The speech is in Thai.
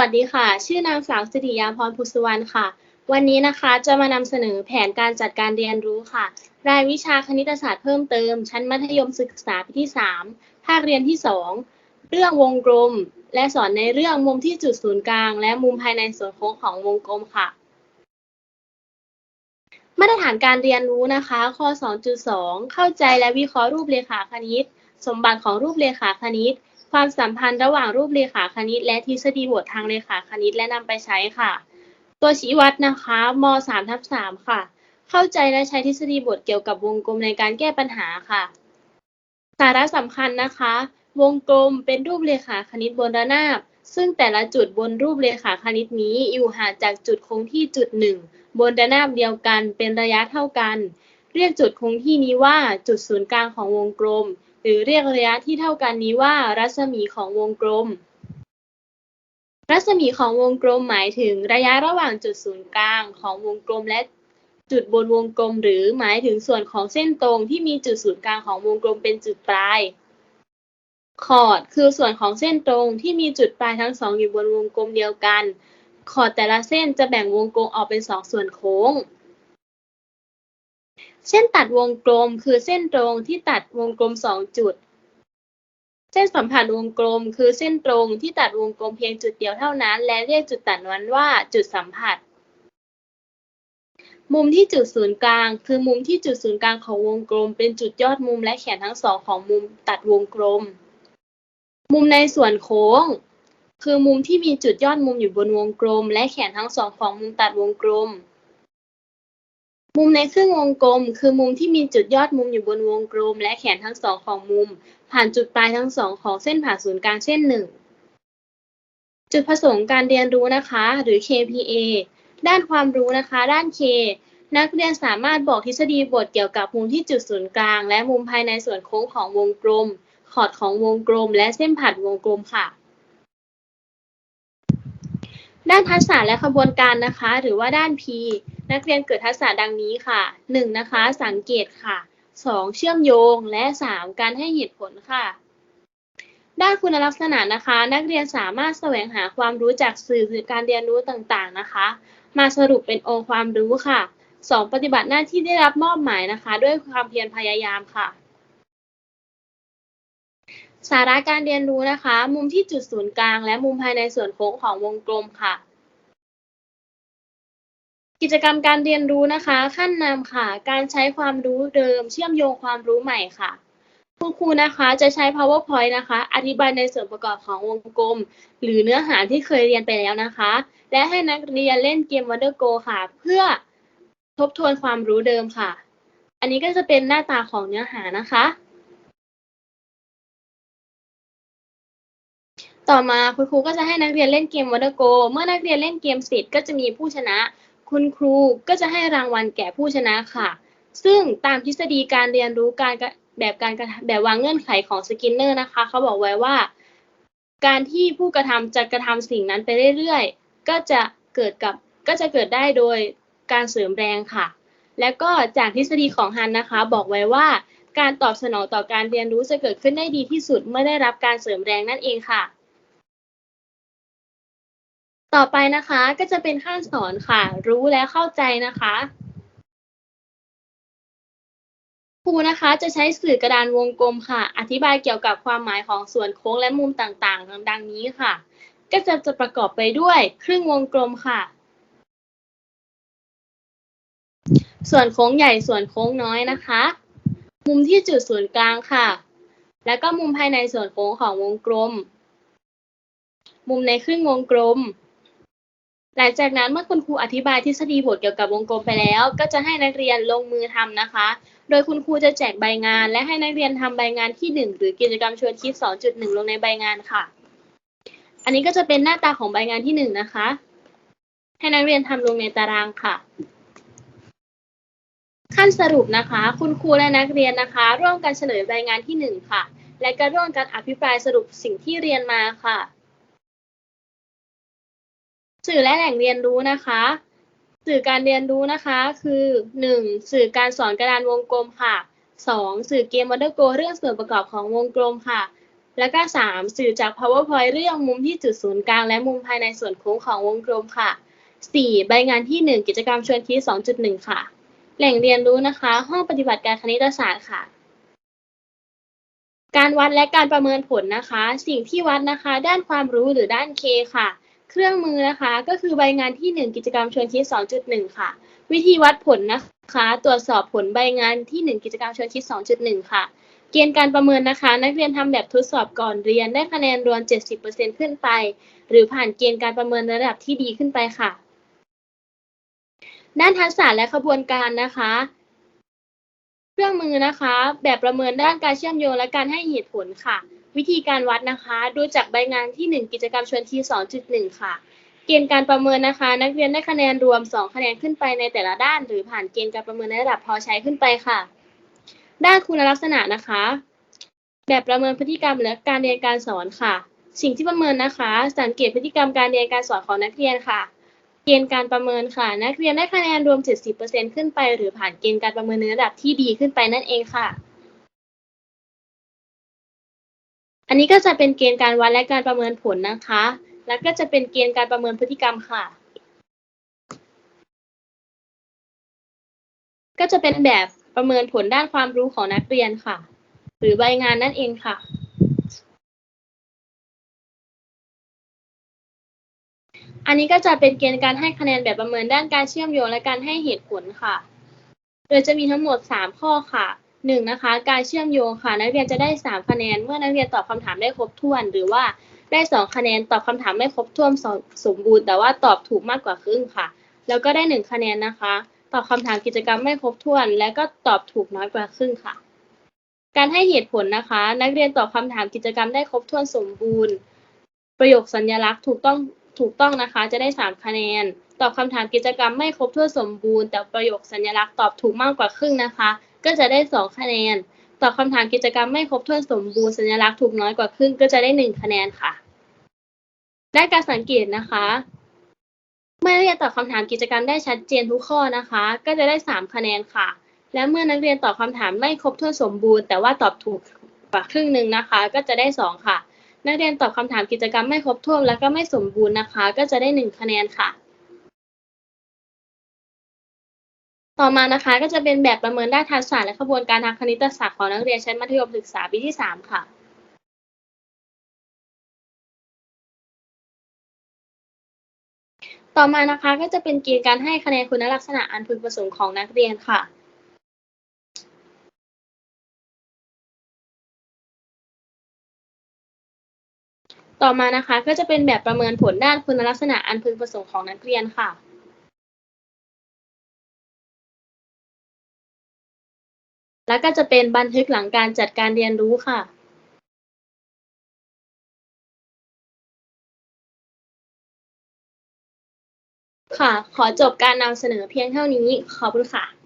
สวัสดีค่ะ ชื่อนางสาวสิริยาพรพุสุวรรณค่ะ วันนี้นะคะจะมานำเสนอแผนการจัดการเรียนรู้ค่ะ รายวิชาคณิตศาสตร์เพิ่มเติม ชั้นมัธยมศึกษาปีที่ 3 ภาคเรียนที่ 2 เรื่องวงกลม และสอนในเรื่องมุมที่จุดศูนย์กลาง และมุมภายในส่วนโค้งของวงกลมค่ะ มาตรฐานการเรียนรู้นะคะข้อ 2.2 เข้าใจและวิเคราะห์รูปเรขาคณิต สมบัติของรูปเรขาคณิต ความสัมพันธ์ระหว่างรูปเรขาคณิต และทฤษฎีบททางเรขาคณิตและนำไปใช้ค่ะ ตัวชี้วัดนะคะม3ทับ3ค่ะ เข้าใจและใช้ทฤษฎีบทเกี่ยวกับวงกลมในการแก้ปัญหาค่ะ สาระสำคัญนะคะ วงกลมเป็นรูปเรขาคณิตบนระนาบ ซึ่งแต่ละจุดบนรูปเรขาคณิตนี้อยู่ห่างจากจุดคงที่จุดหนึ่งบนระนาบเดียวกันเป็นระยะเท่ากัน เรียกจุดคงที่นี้ว่าจุดศูนย์กลางของวงกลมหรือเรียกระยะที่เท่ากันนี้ว่ารัศมีของวงกลม รัศมีของวงกลมหมายถึงระยะระหว่างจุดศูนย์กลางของวงกลมและจุดบนวงกลม หรือหมายถึงส่วนของเส้นตรงที่มีจุดศูนย์กลางของวงกลมเป็นจุดปลาย คอร์ดคือส่วนของเส้นตรงที่มีจุดปลายทั้งสองอยู่บนวงกลมเดียวกัน คอร์ดแต่ละเส้นจะแบ่งวงกลมออกเป็นสองส่วนโค้ง เส้นตัดวงกลมคือเส้นตรงที่ตัดวงกลมสองจุด เส้นสัมผัสวงกลม คือเส้นตรงที่ตัดวงกลมเพียงจุดเดียวเท่านั้น และเรียกจุดตัดนั้นว่าจุดสัมผัส มุมที่จุดศูนย์กลาง คือมุมที่จุดศูนย์กลางของวงกลม เป็นจุดยอดมุมและแขนทั้งสองของมุมตัดวงกลม มุมในส่วนโค้ง คือมุมที่มีจุดยอดมุมอยู่บนวงกลม และแขนทั้งสองของมุมตัดวงกลม มุมในครึ่งวงกลม คือมุมที่มีจุดยอดมุมอยู่บนวงกลม และแขนทั้งสองของมุม ผ่านจุดปลายทั้งสองของเส้นผ่าศูนย์กลางเส้นหนึ่งจุดประสงค์การเรียนรู้นะคะ หรือ KPA ด้านความรู้นะคะ ด้าน K นักเรียนสามารถบอกทฤษฎีบทเกี่ยวกับมุมที่จุดศูนย์กลาง และมุมภายในส่วนโค้งของวงกลม ขอดของวงกลม และเส้นผ่านวงกลมค่ะ ด้านทักษะและขบวนการนะคะ หรือว่าด้าน P นักเรียนเกิดทักษะดังนี้ค่ะ 1. นะคะ สังเกตค่ะ 2. เชื่อมโยง และ 3. การให้เหตุผลค่ะ ด้านคุณลักษณะนะคะ นักเรียนสามารถแสวงหาความรู้จากสื่อการเรียนรู้ต่างๆนะคะ มาสรุปเป็นองค์ความรู้ค่ะ 2. ปฏิบัติหน้าที่ได้รับมอบหมายนะคะ ด้วยความเพียรพยายามค่ะ สาระการเรียนรู้นะคะ มุมที่จุดศูนย์กลาง และมุมภายในส่วนโค้งของวงกลมค่ะ กิจกรรมการเรียนรู้นะคะ ขั้นนำค่ะ การใช้ความรู้เดิม เชื่อมโยงความรู้ใหม่ค่ะคุณครูนะคะจะใช้ powerpoint นะคะ อธิบายในส่วนประกอบของวงกลม หรือเนื้อหาที่เคยเรียนไปแล้วนะคะ และให้นักเรียนเล่นเกม Wonder Go ค่ะ เพื่อทบทวนความรู้เดิมค่ะ อันนี้ก็จะเป็นหน้าตาของเนื้อหานะคะ ต่อมาคุณครูก็จะให้นักเรียนเล่นเกม Wonder Go เมื่อนักเรียนเล่นเกมเสร็จก็จะมีผู้ชนะ คุณครูก็จะให้รางวัลแก่ผู้ชนะค่ะ ซึ่งตามทฤษฎีการเรียนรู้การแบบการแบบวางเงื่อนไขของสกินเนอร์นะคะ เขาบอกไว้ว่า การที่ผู้กระทำจะกระทำสิ่งนั้นไปเรื่อยๆ ก็จะเกิดกับก็จะเกิดได้โดยการเสริมแรงค่ะ และก็จากทฤษฎีของฮันนะคะ บอกไว้ว่า การตอบสนองต่อการเรียนรู้จะเกิดขึ้นได้ดีที่สุดเมื่อได้รับการเสริมแรงนั่นเองค่ะ ต่อไปนะคะก็จะเป็นขั้นสอนค่ะ รู้และเข้าใจนะคะครูนะคะจะใช้สื่อกระดานวงกลมค่ะ อธิบายเกี่ยวกับความหมายของส่วนโค้งและมุมต่างๆ ดังนี้ค่ะ ก็จะจะประกอบไปด้วยครึ่งวงกลมค่ะ ส่วนโค้งใหญ่ส่วนโค้งน้อยนะคะ มุมที่จุดศูนย์กลางค่ะ แล้วก็มุมภายในส่วนโค้งของวงกลม มุมในครึ่งวงกลม หลังจากนั้นเมื่อคุณครูอธิบายทฤษฎีบทเกี่ยวกับวงกลมไปแล้ว ก็จะให้นักเรียนลงมือทำนะคะ โดยคุณครูจะแจกใบงาน และให้นักเรียนทำใบงานที่ 1 หรือกิจกรรมชวนคิด 2.1 ลงในใบงานค่ะ อันนี้ก็จะเป็นหน้าตาของใบงานที่ 1 นะคะ ให้นักเรียนทำลงในตารางค่ะ ขั้นสรุปนะคะ คุณครูและนักเรียนนะคะ ร่วมกันเฉลยใบงานที่ 1 ค่ะ และก็ร่วมกันอภิปรายสรุปสิ่งที่เรียนมาค่ะ สื่อและแหล่งเรียนรู้นะคะ สื่อการเรียนรู้นะคะคือ 1. สื่อการสอนกระดานวงกลมค่ะ 2. สื่อเกมวอเตอร์โกเรื่องส่วนประกอบของวงกลมค่ะ แล้วก็ 3. สื่อจาก powerpoint เรื่องมุมที่จุดศูนย์กลางและมุมภายในส่วนโค้งของวงกลมค่ะ 4. ใบงานที่ 1 กิจกรรมชวนคิด 2.1 ค่ะ แหล่งเรียนรู้นะคะ ห้องปฏิบัติการคณิตศาสตร์ค่ะ การวัดและการประเมินผลนะคะ สิ่งที่วัดนะคะ ด้านความรู้หรือด้าน K ค่ะ เครื่องมือนะคะ ก็คือใบงานที่ 1 กิจกรรมชวนคิด 2.1 ค่ะ วิธีวัดผลนะคะ ตรวจสอบผลใบงานที่ 1 กิจกรรมชวนคิด 2.1 ค่ะ เกณฑ์การประเมินนะคะ นักเรียนทำแบบทดสอบก่อนเรียนได้คะแนนรวม 70%ขึ้นไป หรือผ่านเกณฑ์การประเมินระดับที่ดีขึ้นไปค่ะ ด้านทักษะและขบวนการนะคะเครื่องมือนะคะ แบบประเมินด้านการเชื่อมโยงและการให้เหตุผลค่ะ วิธีการวัดนะคะ ดูจากใบงานที่ 1 กิจกรรมชวนที2.1 ค่ะ เกณฑ์การประเมินนะคะ นักเรียนได้คะแนนรวม 2 คะแนนขึ้นไปในแต่ละด้าน หรือผ่านเกณฑ์การประเมินในระดับพอใช้ขึ้นไปค่ะ ด้านคุณลักษณะนะคะ แบบประเมินพฤติกรรมและการเรียนการสอนค่ะ สิ่งที่ประเมินนะคะ สังเกตพฤติกรรมการเรียนการสอนของนักเรียนค่ะ เกณฑ์การประเมินค่ะ นักเรียนได้คะแนนรวม 70%ขึ้นไป หรือผ่านเกณฑ์การประเมินในระดับที่ดีขึ้นไปนั่นเองค่ะ อันนี้ก็จะเป็นเกณฑ์การวัดและการประเมินผลนะคะ แล้วก็จะเป็นเกณฑ์การประเมินพฤติกรรมค่ะ ก็จะเป็นแบบประเมินผลด้านความรู้ของนักเรียนค่ะ หรือใบงานนั่นเองค่ะ อันนี้ก็จะเป็นเกณฑ์การให้คะแนนแบบประเมินด้านการเชื่อมโยงและการให้เหตุผลค่ะ โดยจะมีทั้งหมด 3 ข้อค่ะ 1. นะคะการเชื่อมโยงค่ะ นักเรียนจะได้3คะแนน เมื่อนักเรียนตอบคำถามได้ครบถ้วน หรือว่าได้ 2 คะแนนตอบคำถามไม่ครบถ้วนสมบูรณ์ แต่ว่าตอบถูกมากกว่าครึ่งค่ะ แล้วก็ได้ 1 คะแนนนะคะ ตอบคำถามกิจกรรมไม่ครบถ้วน และก็ตอบถูกน้อยกว่าครึ่งค่ะ การให้เหตุผลนะคะ นักเรียนตอบคำถามกิจกรรมได้ครบถ้วนสมบูรณ์ ประโยคสัญลักษณ์ถูกต้องถูกต้องนะคะ จะได้ 3 คะแนน ตอบคำถามกิจกรรมไม่ครบถ้วนสมบูรณ์ แต่ประโยคสัญลักษณ์ตอบถูกมากกว่าครึ่งนะคะ ก็จะได้2คะแนน ตอบคำถามกิจกรรมไม่ครบถ้วนสมบูรณ์สัญลักษณ์ถูกน้อยกว่าครึ่งก็จะได้1คะแนนค่ะ ได้การสังเกตนะคะ เมื่อนักเรียนตอบคำถามกิจกรรมได้ชัดเจนทุกข้อนะคะ ก็จะได้3คะแนนค่ะ และเมื่อนักเรียนตอบคำถามไม่ครบถ้วนสมบูรณ์แต่ว่าตอบถูกกว่าครึ่งหนึ่งนะคะ ก็จะได้2ค่ะ นักเรียนตอบคำถามกิจกรรมไม่ครบถ้วนและก็ไม่สมบูรณ์นะคะ ก็จะได้1คะแนนค่ะ ต่อมานะคะก็จะเป็นแบบประเมินด้านทักษะและขบวนการทางคณิตศาสตร์ของนักเรียนชั้นมัธยมศึกษาปีที่ 3 ค่ะต่อมานะคะก็จะเป็นเกณฑ์การให้คะแนนคุณลักษณะอันพึงประสงค์ของนักเรียนค่ะ ต่อมานะคะก็จะเป็นแบบประเมินผลด้านคุณลักษณะอันพึงประสงค์ของนักเรียนค่ะ แล้วก็จะเป็นบันทึกหลังการจัดการเรียนรู้ค่ะค่ะ ขอจบการนำเสนอเพียงเท่านี้ ขอบคุณค่ะ